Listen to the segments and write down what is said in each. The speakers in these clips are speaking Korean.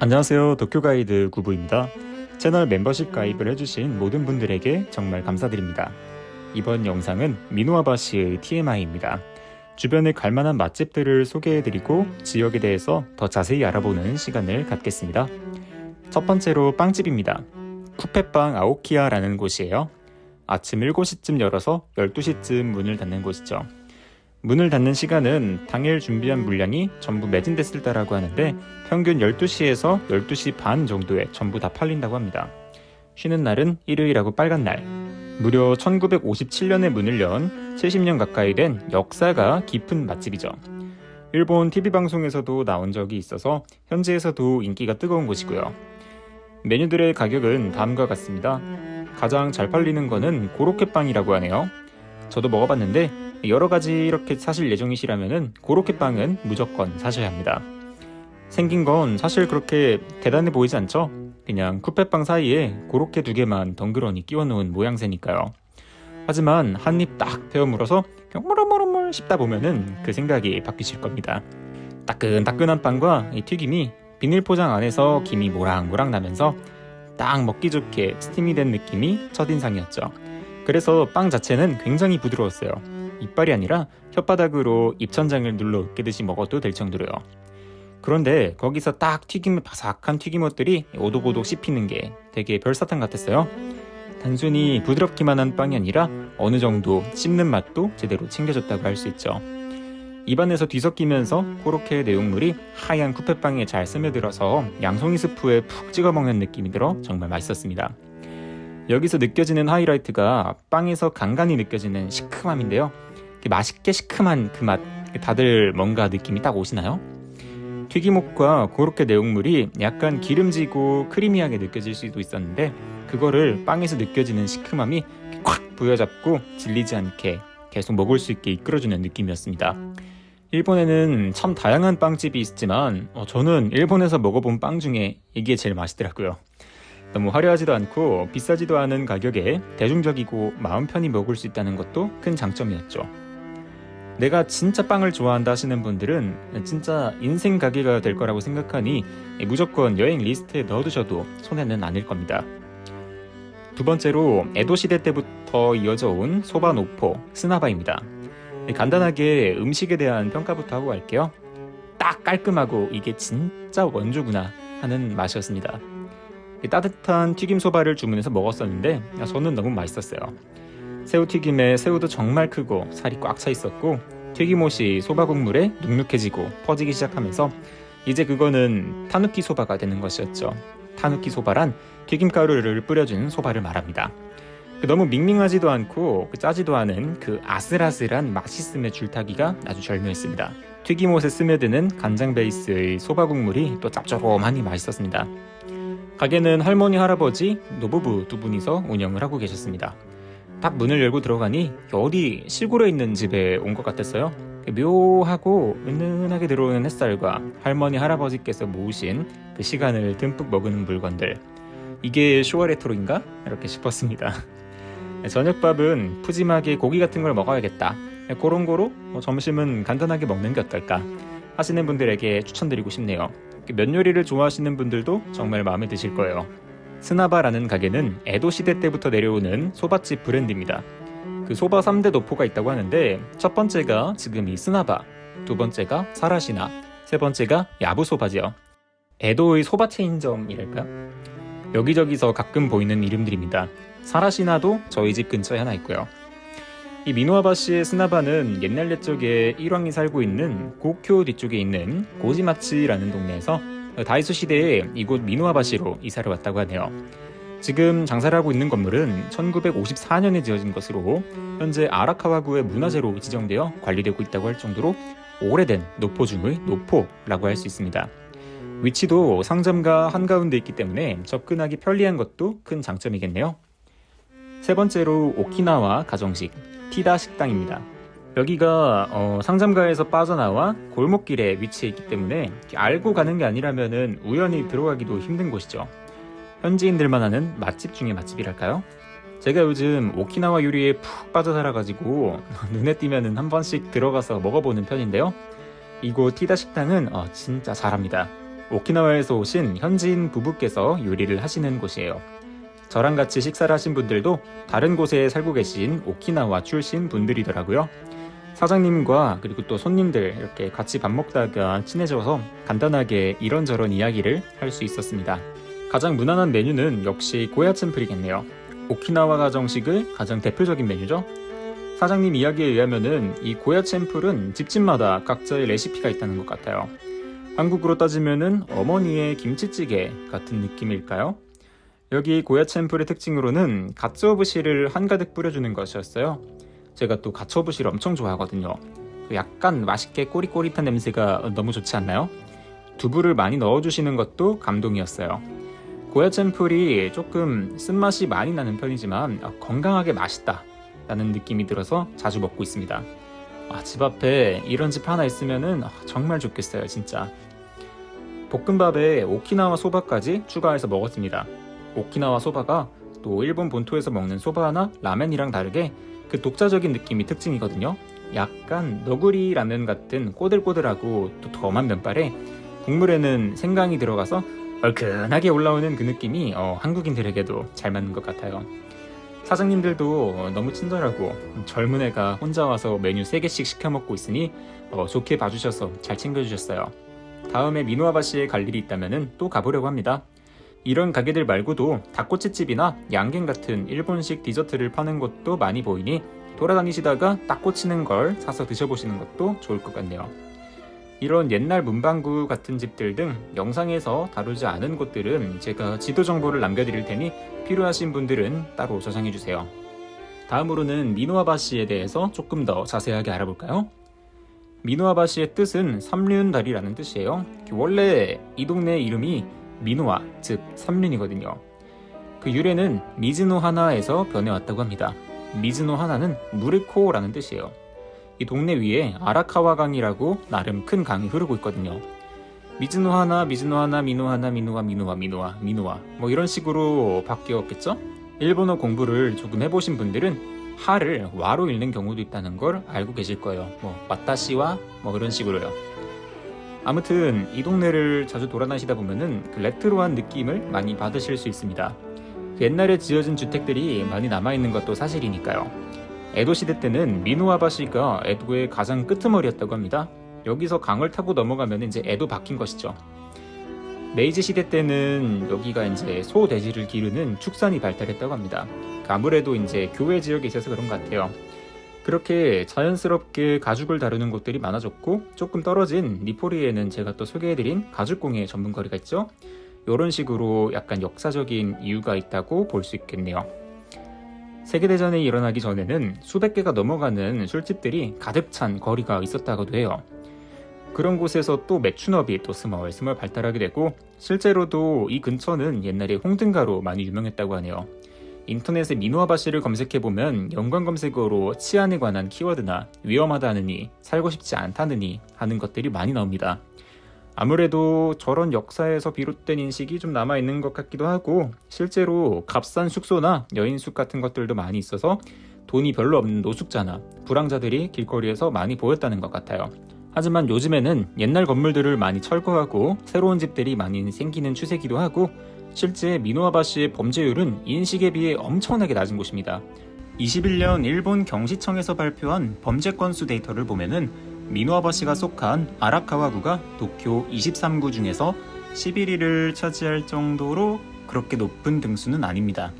안녕하세요. 도쿄 가이드 구부입니다. 채널 멤버십 가입을 해주신 모든 분들에게 정말 감사드립니다. 이번 영상은 미노아바시의 TMI입니다. 주변에 갈만한 맛집들을 소개해드리고 지역에 대해서 더 자세히 알아보는 시간을 갖겠습니다. 첫 번째로 빵집입니다. 쿠페빵 아오키야라는 곳이에요. 아침 7시쯤 열어서 12시쯤 문을 닫는 곳이죠. 문을 닫는 시간은 당일 준비한 물량이 전부 매진됐을 때라고 하는데 평균 12시에서 12시 반 정도에 전부 다 팔린다고 합니다. 쉬는 날은 일요일하고 빨간 날. 무려 1957년에 문을 연 70년 가까이 된 역사가 깊은 맛집이죠. 일본 TV 방송에서도 나온 적이 있어서 현지에서도 인기가 뜨거운 곳이고요. 메뉴들의 가격은 다음과 같습니다. 가장 잘 팔리는 거는 고로케빵이라고 하네요. 저도 먹어봤는데 여러 가지 이렇게 사실 예정이시라면은 고로케 빵은 무조건 사셔야 합니다. 생긴 건 사실 그렇게 대단해 보이지 않죠? 그냥 쿠페빵 사이에 고로케 두 개만 덩그러니 끼워 놓은 모양새니까요. 하지만 한 입 딱 베어 물어서 경물어물어물 씹다 보면은 그 생각이 바뀌실 겁니다. 따끈따끈한 빵과 이 튀김이 비닐 포장 안에서 김이 모락모락 나면서 딱 먹기 좋게 스팀이 된 느낌이 첫인상이었죠. 그래서 빵 자체는 굉장히 부드러웠어요. 이빨이 아니라 혓바닥으로 입천장을 눌러 으깨듯이 먹어도 될 정도로요. 그런데 거기서 딱 튀김의 바삭한 튀김옷들이 오독오독 씹히는 게 되게 별사탕 같았어요. 단순히 부드럽기만 한 빵이 아니라 어느 정도 씹는 맛도 제대로 챙겨줬다고 할 수 있죠. 입안에서 뒤섞이면서 코로케의 내용물이 하얀 쿠페빵에 잘 스며들어서 양송이 스프에 푹 찍어 먹는 느낌이 들어 정말 맛있었습니다. 여기서 느껴지는 하이라이트가 빵에서 간간히 느껴지는 시큼함인데요. 맛있게 시큼한 그 맛, 다들 뭔가 느낌이 딱 오시나요? 튀김옷과 고로케 내용물이 약간 기름지고 크리미하게 느껴질 수도 있었는데 그거를 빵에서 느껴지는 시큼함이 콱 부여잡고 질리지 않게 계속 먹을 수 있게 이끌어주는 느낌이었습니다. 일본에는 참 다양한 빵집이 있지만 어, 저는 일본에서 먹어본 빵 중에 이게 제일 맛있더라고요. 너무 화려하지도 않고 비싸지도 않은 가격에 대중적이고 마음 편히 먹을 수 있다는 것도 큰 장점이었죠. 내가 진짜 빵을 좋아한다 하시는 분들은 진짜 인생 가게가 될 거라고 생각하니 무조건 여행 리스트에 넣어두셔도 손해는 아닐 겁니다. 두 번째로 에도 시대 때부터 이어져 온 소바 노포 스나바입니다. 간단하게 음식에 대한 평가부터 하고 갈게요. 딱 깔끔하고 이게 진짜 원조구나 하는 맛이었습니다. 따뜻한 튀김 소바를 주문해서 먹었었는데 저는 너무 맛있었어요. 새우튀김에 새우도 정말 크고 살이 꽉 차 있었고 튀김옷이 소바 국물에 눅눅해지고 퍼지기 시작하면서 이제 그거는 타누키 소바가 되는 것이었죠. 타누키 소바란 튀김가루를 뿌려준 소바를 말합니다. 그 너무 밍밍하지도 않고 그 짜지도 않은 그 아슬아슬한 맛있음의 줄타기가 아주 절묘했습니다. 튀김옷에 스며드는 간장 베이스의 소바 국물이 또 짭조름하니 맛있었습니다. 가게는 할머니 할아버지 노부부 두 분이서 운영을 하고 계셨습니다. 딱 문을 열고 들어가니 어디 시골에 있는 집에 온 것 같았어요. 묘하고 은은하게 들어오는 햇살과 할머니 할아버지께서 모으신 그 시간을 듬뿍 머그는 물건들 이게 쇼와 레트로인가? 이렇게 싶었습니다. 저녁밥은 푸짐하게 고기 같은 걸 먹어야겠다. 그런 거로 뭐 점심은 간단하게 먹는 게 어떨까 하시는 분들에게 추천드리고 싶네요. 면 요리를 좋아하시는 분들도 정말 마음에 드실 거예요. 스나바라는 가게는 에도 시대 때부터 내려오는 소바집 브랜드입니다. 그 소바 3대 노포가 있다고 하는데 첫 번째가 지금 이 스나바, 두 번째가 사라시나, 세 번째가 야부소바지요. 에도의 소바 체인점이랄까? 여기저기서 가끔 보이는 이름들입니다. 사라시나도 저희 집 근처에 하나 있고요. 이 미노아바시의 스나바는 옛날 옛적에 일왕이 살고 있는 고쿄 뒤쪽에 있는 고지마치라는 동네에서 다이소 시대에 이곳 미노아바시로 이사를 왔다고 하네요. 지금 장사를 하고 있는 건물은 1954년에 지어진 것으로 현재 아라카와구의 문화재로 지정되어 관리되고 있다고 할 정도로 오래된 노포 중의 노포라고 할 수 있습니다. 위치도 상점과 한가운데 있기 때문에 접근하기 편리한 것도 큰 장점이겠네요. 세 번째로 오키나와 가정식 티다 식당입니다. 여기가 어, 상점가에서 빠져나와 골목길에 위치해 있기 때문에 알고 가는 게 아니라면은 우연히 들어가기도 힘든 곳이죠. 현지인들만 아는 맛집 중에 맛집이랄까요? 제가 요즘 오키나와 요리에 푹 빠져 살아가지고 눈에 띄면은 한 번씩 들어가서 먹어보는 편인데요. 이곳 티다 식당은 어, 진짜 잘합니다. 오키나와에서 오신 현지인 부부께서 요리를 하시는 곳이에요. 저랑 같이 식사를 하신 분들도 다른 곳에 살고 계신 오키나와 출신 분들이더라고요. 사장님과 그리고 또 손님들 이렇게 같이 밥 먹다가 친해져서 간단하게 이런저런 이야기를 할 수 있었습니다. 가장 무난한 메뉴는 역시 고야쳔플이겠네요. 오키나와 정식의 가장 대표적인 메뉴죠. 사장님 이야기에 의하면은 이 고야쳔플은 집집마다 각자의 레시피가 있다는 것 같아요. 한국으로 따지면은 어머니의 김치찌개 같은 느낌일까요? 여기 고야쳔플의 특징으로는 가츠오부시를 한가득 뿌려주는 것이었어요. 제가 또 가츠오부시를 엄청 좋아하거든요. 그 약간 맛있게 꼬릿꼬릿한 냄새가 너무 좋지 않나요? 두부를 많이 넣어주시는 것도 감동이었어요. 고야쳔플이 조금 쓴맛이 많이 나는 편이지만 아, 건강하게 맛있다 라는 느낌이 들어서 자주 먹고 있습니다. 아, 집 앞에 이런 집 하나 있으면 정말 좋겠어요 진짜. 볶음밥에 오키나와 소바까지 추가해서 먹었습니다. 오키나와 소바가 또 일본 본토에서 먹는 소바나 라멘이랑 다르게 그 독자적인 느낌이 특징이거든요. 약간 너구리 라면 같은 꼬들꼬들하고 또 덤한 면발에 국물에는 생강이 들어가서 얼큰하게 올라오는 그 느낌이 어, 한국인들에게도 잘 맞는 것 같아요. 사장님들도 너무 친절하고 젊은 애가 혼자 와서 메뉴 3개씩 시켜 먹고 있으니 어, 좋게 봐주셔서 잘 챙겨주셨어요. 다음에 미누아바시에 갈 일이 있다면 또 가보려고 합니다. 이런 가게들 말고도 닭꼬치집이나 양갱 같은 일본식 디저트를 파는 곳도 많이 보이니 돌아다니시다가 딱 꽂히는 걸 사서 드셔보시는 것도 좋을 것 같네요. 이런 옛날 문방구 같은 집들 등 영상에서 다루지 않은 곳들은 제가 지도 정보를 남겨드릴 테니 필요하신 분들은 따로 저장해주세요. 다음으로는 미노아바시에 대해서 조금 더 자세하게 알아볼까요? 미노아바시의 뜻은 삼륜다리라는 뜻이에요. 원래 이 동네 이름이 미노아, 즉 삼륜이거든요. 그 유래는 미즈노 하나에서 변해왔다고 합니다. 미즈노 하나는 물의 코라는 뜻이에요. 이 동네 위에 아라카와 강이라고 나름 큰 강이 흐르고 있거든요. 미즈노 하나, 미즈노 하나, 미노 하나, 미노와, 미노와, 미노와, 미노와 뭐 이런 식으로 바뀌었겠죠? 일본어 공부를 조금 해보신 분들은 하를 와로 읽는 경우도 있다는 걸 알고 계실 거예요. 뭐 와타시와 뭐 이런 식으로요. 아무튼 이 동네를 자주 돌아다니시다 보면은 그 레트로한 느낌을 많이 받으실 수 있습니다. 그 옛날에 지어진 주택들이 많이 남아 있는 것도 사실이니까요. 에도 시대 때는 미노아바시가 에도의 가장 끄트머리였다고 합니다. 여기서 강을 타고 넘어가면 이제 에도 바뀐 것이죠. 메이지 시대 때는 여기가 이제 소 돼지를 기르는 축산이 발달했다고 합니다. 아무래도 이제 교회 지역에 있어서 그런 것 같아요. 그렇게 자연스럽게 가죽을 다루는 곳들이 많아졌고 조금 떨어진 니포리에는 제가 또 소개해드린 가죽공예 전문거리가 있죠. 이런 식으로 약간 역사적인 이유가 있다고 볼 수 있겠네요. 세계대전이 일어나기 전에는 수백 개가 넘어가는 술집들이 가득 찬 거리가 있었다고도 해요. 그런 곳에서 또 매춘업이 또 스멀스멀 발달하게 되고 실제로도 이 근처는 옛날에 홍등가로 많이 유명했다고 하네요. 인터넷에 미노아바시를 검색해보면 연관 검색어로 치안에 관한 키워드나 위험하다느니 살고 싶지 않다느니 하는 것들이 많이 나옵니다. 아무래도 저런 역사에서 비롯된 인식이 좀 남아있는 것 같기도 하고 실제로 값싼 숙소나 여인숙 같은 것들도 많이 있어서 돈이 별로 없는 노숙자나 불황자들이 길거리에서 많이 보였다는 것 같아요. 하지만 요즘에는 옛날 건물들을 많이 철거하고 새로운 집들이 많이 생기는 추세기도 하고 실제 미노아바시의 범죄율은 인식에 비해 엄청나게 낮은 곳입니다. 21년 일본 경시청에서 발표한 범죄 건수 데이터를 보면은 미노아바시가 속한 아라카와구가 도쿄 23구 중에서 11위를 차지할 정도로 그렇게 높은 등수는 아닙니다.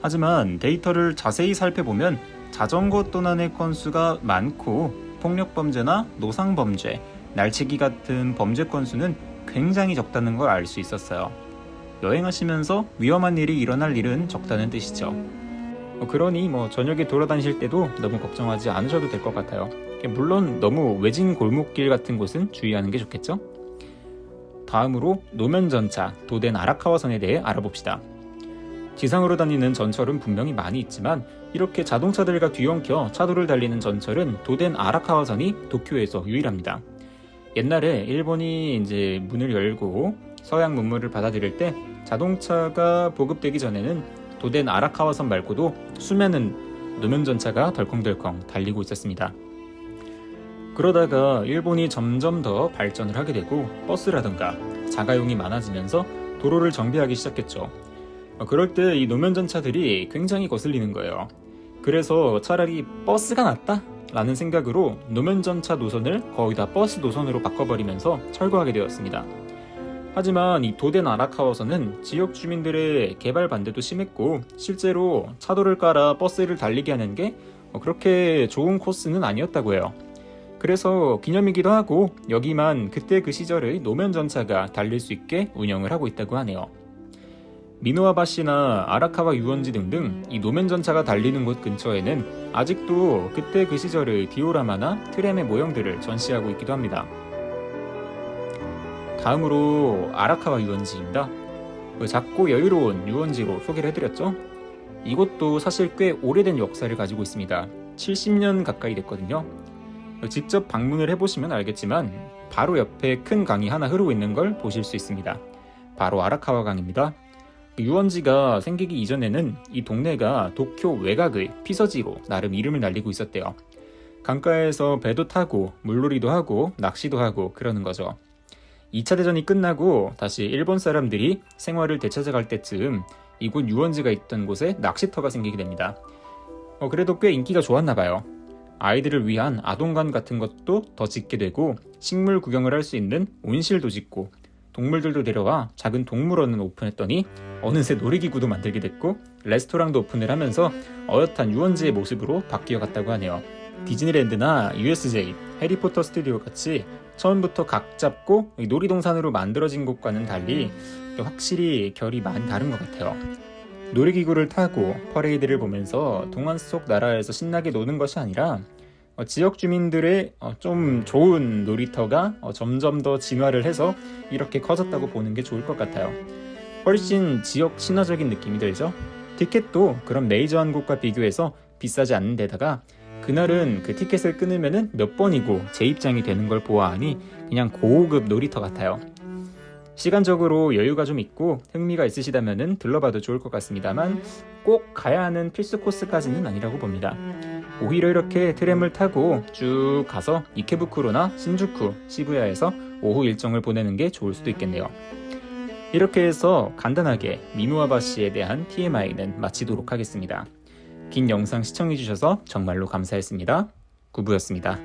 하지만 데이터를 자세히 살펴보면 자전거 도난의 건수가 많고 폭력 범죄나 노상 범죄, 날치기 같은 범죄 건수는 굉장히 적다는 걸 알 수 있었어요. 여행하시면서 위험한 일이 일어날 일은 적다는 뜻이죠. 어, 그러니 뭐 저녁에 돌아다니실 때도 너무 걱정하지 않으셔도 될 것 같아요. 물론 너무 외진 골목길 같은 곳은 주의하는 게 좋겠죠? 다음으로 노면 전차 도덴 아라카와선에 대해 알아봅시다. 지상으로 다니는 전철은 분명히 많이 있지만 이렇게 자동차들과 뒤엉켜 차도를 달리는 전철은 도덴 아라카와선이 도쿄에서 유일합니다. 옛날에 일본이 이제 문을 열고 서양 문물을 받아들일 때 자동차가 보급되기 전에는 도덴 아라카와선 말고도 수면은 노면 전차가 덜컹덜컹 달리고 있었습니다. 그러다가 일본이 점점 더 발전을 하게 되고 버스라든가 자가용이 많아지면서 도로를 정비하기 시작했죠. 어, 그럴 때 이 노면 전차들이 굉장히 거슬리는 거예요. 그래서 차라리 버스가 낫다? 라는 생각으로 노면 전차 노선을 거의 다 버스 노선으로 바꿔버리면서 철거하게 되었습니다. 하지만 이 도덴 아라카와서는 지역 주민들의 개발 반대도 심했고 실제로 차도를 깔아 버스를 달리게 하는 게 어, 그렇게 좋은 코스는 아니었다고 해요. 그래서 기념이기도 하고 여기만 그때 그 시절의 노면 전차가 달릴 수 있게 운영을 하고 있다고 하네요. 미노아바시나 아라카와 유원지 등등 이 노면 전차가 달리는 곳 근처에는 아직도 그때 그 시절의 디오라마나 트램의 모형들을 전시하고 있기도 합니다. 다음으로 아라카와 유원지입니다. 그 작고 여유로운 유원지로 소개를 해드렸죠. 이곳도 사실 꽤 오래된 역사를 가지고 있습니다. 70년 가까이 됐거든요. 직접 방문을 해보시면 알겠지만 바로 옆에 큰 강이 하나 흐르고 있는 걸 보실 수 있습니다. 바로 아라카와 강입니다. 유원지가 생기기 이전에는 이 동네가 도쿄 외곽의 피서지로 나름 이름을 날리고 있었대요. 강가에서 배도 타고 물놀이도 하고 낚시도 하고 그러는 거죠. 2차 대전이 끝나고 다시 일본 사람들이 생활을 되찾아갈 때쯤 이곳 유원지가 있던 곳에 낚시터가 생기게 됩니다. 어, 그래도 꽤 인기가 좋았나 봐요. 아이들을 위한 아동관 같은 것도 더 짓게 되고 식물 구경을 할 수 있는 온실도 짓고 동물들도 데려와 작은 동물원을 오픈했더니 어느새 놀이기구도 만들게 됐고 레스토랑도 오픈을 하면서 어엿한 유원지의 모습으로 바뀌어 갔다고 하네요. 디즈니랜드나 USJ, 해리포터 스튜디오 같이 처음부터 각 잡고 놀이동산으로 만들어진 곳과는 달리 확실히 결이 많이 다른 것 같아요. 놀이기구를 타고 퍼레이드를 보면서 동안 속 나라에서 신나게 노는 것이 아니라 어, 지역 주민들의 어, 좀 좋은 놀이터가 어, 점점 더 진화를 해서 이렇게 커졌다고 보는 게 좋을 것 같아요. 훨씬 지역 친화적인 느낌이 들죠? 티켓도 그런 메이저한 곳과 비교해서 비싸지 않는 데다가 그날은 그 티켓을 끊으면 몇 번이고 재입장이 되는 걸 보아하니 그냥 고급 놀이터 같아요. 시간적으로 여유가 좀 있고 흥미가 있으시다면 들러봐도 좋을 것 같습니다만 꼭 가야 하는 필수 코스까지는 아니라고 봅니다. 오히려 이렇게 트램을 타고 쭉 가서 이케부쿠로나 신주쿠, 시부야에서 오후 일정을 보내는 게 좋을 수도 있겠네요. 이렇게 해서 간단하게 미누아바시에 대한 TMI는 마치도록 하겠습니다. 긴 영상 시청해주셔서 정말로 감사했습니다. 구부였습니다.